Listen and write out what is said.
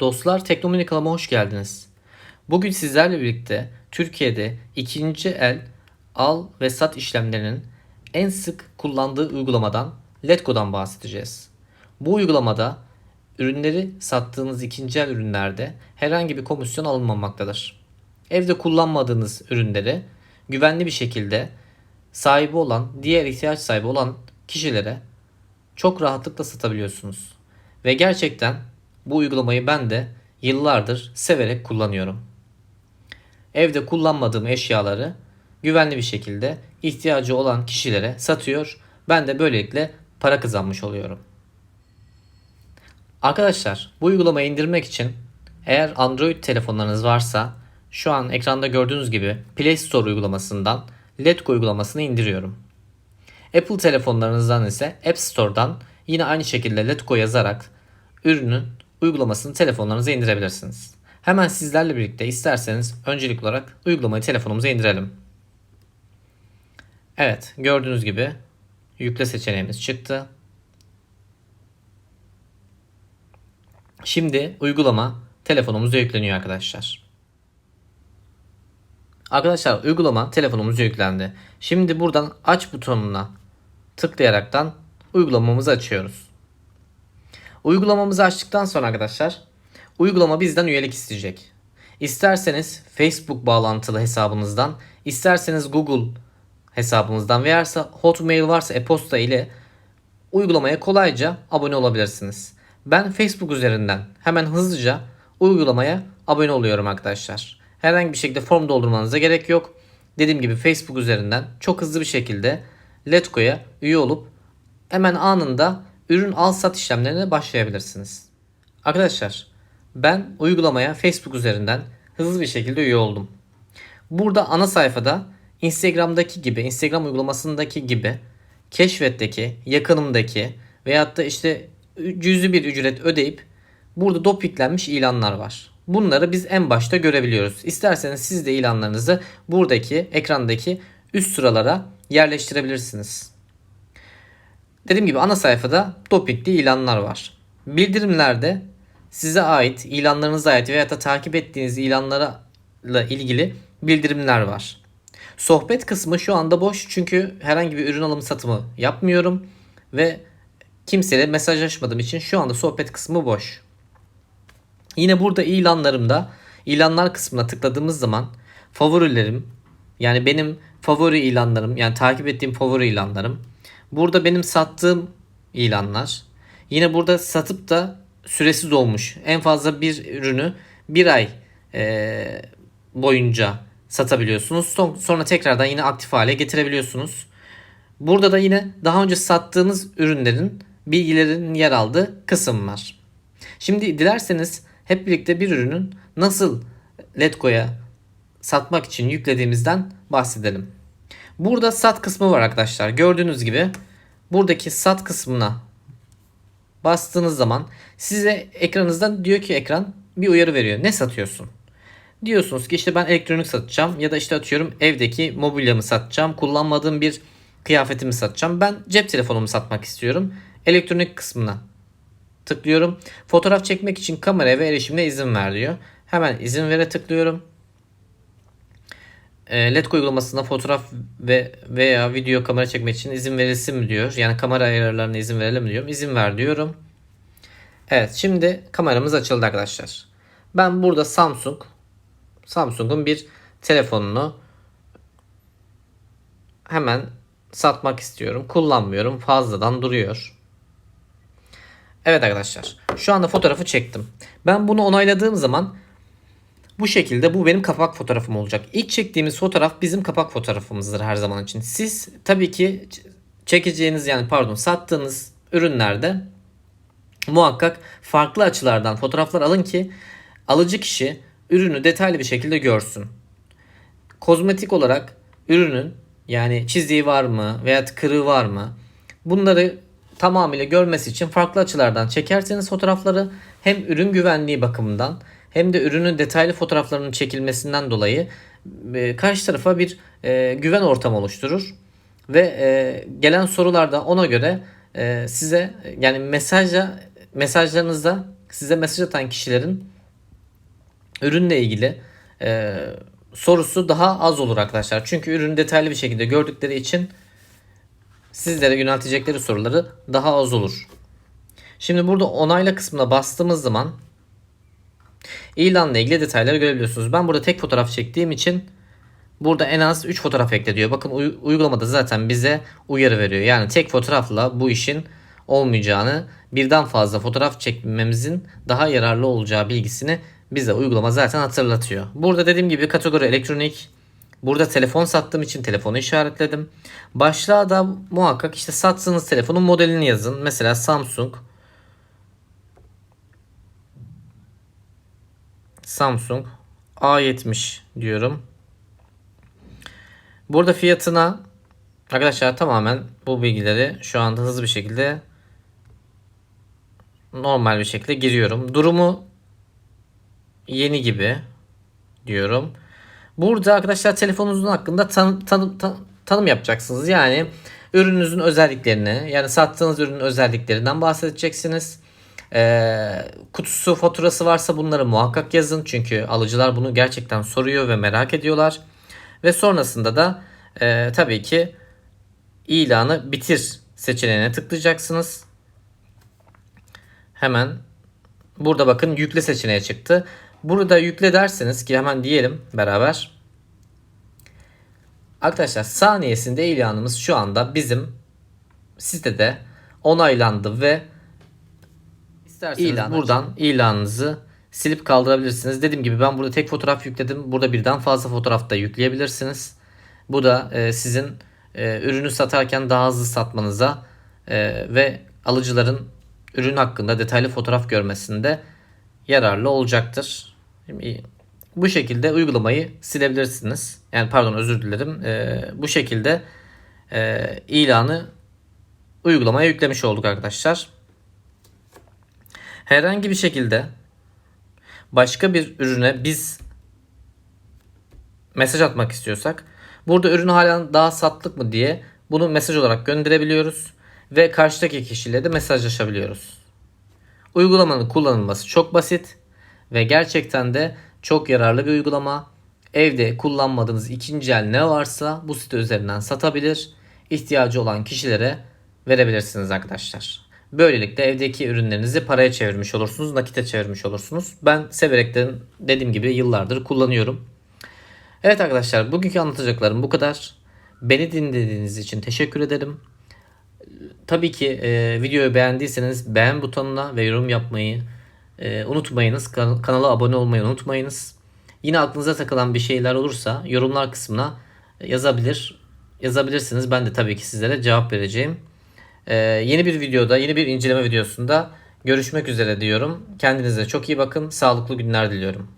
Dostlar Teknomini hoş geldiniz. Bugün sizlerle birlikte Türkiye'de ikinci el al ve sat işlemlerinin en sık kullandığı uygulamadan Letgo'dan bahsedeceğiz. Bu uygulamada ürünleri sattığınız ikinci el ürünlerde herhangi bir komisyon alınmamaktadır. Evde kullanmadığınız ürünleri güvenli bir şekilde sahibi olan, diğer ihtiyaç sahibi olan kişilere çok rahatlıkla satabiliyorsunuz. Ve gerçekten bu uygulamayı ben de yıllardır severek kullanıyorum. Evde kullanmadığım eşyaları güvenli bir şekilde ihtiyacı olan kişilere satıyor. Ben de böylelikle para kazanmış oluyorum. Arkadaşlar bu uygulamayı indirmek için eğer Android telefonlarınız varsa şu an ekranda gördüğünüz gibi Play Store uygulamasından Letgo uygulamasını indiriyorum. Apple telefonlarınızdan ise App Store'dan yine aynı şekilde Letgo yazarak ürünün uygulamasını telefonlarınıza indirebilirsiniz. Hemen sizlerle birlikte isterseniz öncelik olarak uygulamayı telefonumuza indirelim. Evet gördüğünüz gibi yükle seçeneğimiz çıktı. Şimdi uygulama telefonumuza yükleniyor arkadaşlar. Arkadaşlar uygulama telefonumuza yüklendi. Şimdi buradan aç butonuna tıklayaraktan uygulamamızı açıyoruz. Uygulamamızı açtıktan sonra arkadaşlar uygulama bizden üyelik isteyecek. İsterseniz Facebook bağlantılı hesabınızdan, isterseniz Google hesabınızdan veya Hotmail varsa e-posta ile uygulamaya kolayca abone olabilirsiniz. Ben Facebook üzerinden hemen hızlıca uygulamaya abone oluyorum arkadaşlar. Herhangi bir şekilde form doldurmanıza gerek yok. Dediğim gibi Facebook üzerinden çok hızlı bir şekilde Letgo'ya üye olup hemen anında ürün al sat işlemlerine başlayabilirsiniz. Arkadaşlar ben uygulamaya Facebook üzerinden hızlı bir şekilde üye oldum. Burada ana sayfada Instagram'daki gibi, Instagram uygulamasındaki gibi keşfetteki, yakınımdaki veyahut da işte cüzi bir ücret ödeyip burada dopiklenmiş ilanlar var. Bunları biz en başta görebiliyoruz. İsterseniz siz de ilanlarınızı buradaki ekrandaki üst sıralara yerleştirebilirsiniz. Dediğim gibi ana sayfada topikli ilanlar var. Bildirimlerde size ait, ilanlarınıza ait veya da takip ettiğiniz ilanlarla ilgili bildirimler var. Sohbet kısmı şu anda boş çünkü herhangi bir ürün alımı satımı yapmıyorum ve kimseyle mesajlaşmadığım için şu anda sohbet kısmı boş. Yine burada ilanlarımda ilanlar kısmına tıkladığımız zaman favorilerim yani benim favori ilanlarım yani takip ettiğim favori ilanlarım. Burada benim sattığım ilanlar. Yine burada satıp da süresiz olmuş. En fazla bir ürünü bir ay e, boyunca satabiliyorsunuz. Son, sonra tekrardan yine aktif hale getirebiliyorsunuz. Burada da yine daha önce sattığınız ürünlerin bilgilerin yer aldığı kısım var. Şimdi dilerseniz hep birlikte bir ürünün nasıl Letgo'ya satmak için yüklediğimizden bahsedelim. Burada sat kısmı var arkadaşlar. Gördüğünüz gibi buradaki sat kısmına bastığınız zaman size ekranınızdan diyor ki ekran bir uyarı veriyor. Ne satıyorsun? Diyorsunuz ki işte ben elektronik satacağım ya da işte atıyorum evdeki mobilyamı satacağım. Kullanmadığım bir kıyafetimi satacağım. Ben cep telefonumu satmak istiyorum. Elektronik kısmına tıklıyorum. Fotoğraf çekmek için kameraya ve erişimine izin ver diyor. Hemen izin vere tıklıyorum. E, Letgo uygulamasında fotoğraf ve veya video kamera çekmek için izin verilsin mi diyor. Yani kamera ayarlarına izin verelim mi diyorum. İzin ver diyorum. Evet şimdi kameramız açıldı arkadaşlar. Ben burada Samsung Samsung'un bir telefonunu hemen satmak istiyorum. Kullanmıyorum. Fazladan duruyor. Evet arkadaşlar. Şu anda fotoğrafı çektim. Ben bunu onayladığım zaman bu şekilde bu benim kapak fotoğrafım olacak. İlk çektiğimiz fotoğraf bizim kapak fotoğrafımızdır her zaman için. Siz tabii ki çekeceğiniz yani pardon sattığınız ürünlerde muhakkak farklı açılardan fotoğraflar alın ki alıcı kişi ürünü detaylı bir şekilde görsün. Kozmetik olarak ürünün yani çiziği var mı veya kırığı var mı bunları tamamıyla görmesi için farklı açılardan çekerseniz fotoğrafları hem ürün güvenliği bakımından hem de ürünün detaylı fotoğraflarının çekilmesinden dolayı e, karşı tarafa bir e, güven ortamı oluşturur ve e, gelen sorularda ona göre size yani mesajla mesajlarınızda size mesaj atan kişilerin ürünle ilgili e, sorusu daha az olur arkadaşlar. Çünkü ürünü detaylı bir şekilde gördükleri için sizlere yöneltecekleri soruları daha az olur. Şimdi burada onayla kısmına bastığımız zaman ilanla ilgili detayları görebiliyorsunuz. Ben burada tek fotoğraf çektiğim için burada en az 3 fotoğraf ekle diyor. Bakın uy- uygulamada zaten bize uyarı veriyor. Yani tek fotoğrafla bu işin olmayacağını, birden fazla fotoğraf çekmemizin daha yararlı olacağı bilgisini bize uygulama zaten hatırlatıyor. Burada dediğim gibi kategori elektronik. Burada telefon sattığım için telefonu işaretledim. Başlığa da muhakkak işte sattığınız telefonun modelini yazın. Mesela Samsung. Samsung A70 diyorum. Burada fiyatına arkadaşlar tamamen bu bilgileri şu anda hızlı bir şekilde normal bir şekilde giriyorum. Durumu yeni gibi diyorum. Burada arkadaşlar telefonunuzun hakkında tan- tanım, tan- tanım yapacaksınız. Yani ürününüzün özelliklerini yani sattığınız ürünün özelliklerinden bahsedeceksiniz. Ee, kutusu faturası varsa bunları muhakkak yazın. Çünkü alıcılar bunu gerçekten soruyor ve merak ediyorlar. Ve sonrasında da e, tabii ki ilanı bitir seçeneğine tıklayacaksınız. Hemen burada bakın yükle seçeneği çıktı. Burada yükle derseniz ki hemen diyelim beraber. Arkadaşlar saniyesinde ilanımız şu anda bizim sitede onaylandı ve isterseniz İlan buradan ilanınızı silip kaldırabilirsiniz. Dediğim gibi ben burada tek fotoğraf yükledim. Burada birden fazla fotoğraf da yükleyebilirsiniz. Bu da e, sizin e, ürünü satarken daha hızlı satmanıza e, ve alıcıların ürün hakkında detaylı fotoğraf görmesinde yararlı olacaktır. Şimdi, bu şekilde uygulamayı silebilirsiniz. Yani pardon özür dilerim. E, bu şekilde e, ilanı uygulamaya yüklemiş olduk arkadaşlar. Herhangi bir şekilde başka bir ürüne biz mesaj atmak istiyorsak burada ürün hala daha sattık mı diye bunu mesaj olarak gönderebiliyoruz ve karşıdaki kişiyle de mesajlaşabiliyoruz. Uygulamanın kullanılması çok basit ve gerçekten de çok yararlı bir uygulama. Evde kullanmadığınız ikinci el ne varsa bu site üzerinden satabilir, ihtiyacı olan kişilere verebilirsiniz arkadaşlar. Böylelikle evdeki ürünlerinizi paraya çevirmiş olursunuz, nakite çevirmiş olursunuz. Ben severek de dediğim gibi yıllardır kullanıyorum. Evet arkadaşlar bugünkü anlatacaklarım bu kadar. Beni dinlediğiniz için teşekkür ederim. Tabii ki e, videoyu beğendiyseniz beğen butonuna ve yorum yapmayı e, unutmayınız. Kan- kanala abone olmayı unutmayınız. Yine aklınıza takılan bir şeyler olursa yorumlar kısmına yazabilir yazabilirsiniz. Ben de tabii ki sizlere cevap vereceğim. Ee, yeni bir videoda, yeni bir inceleme videosunda görüşmek üzere diyorum. Kendinize çok iyi bakın. Sağlıklı günler diliyorum.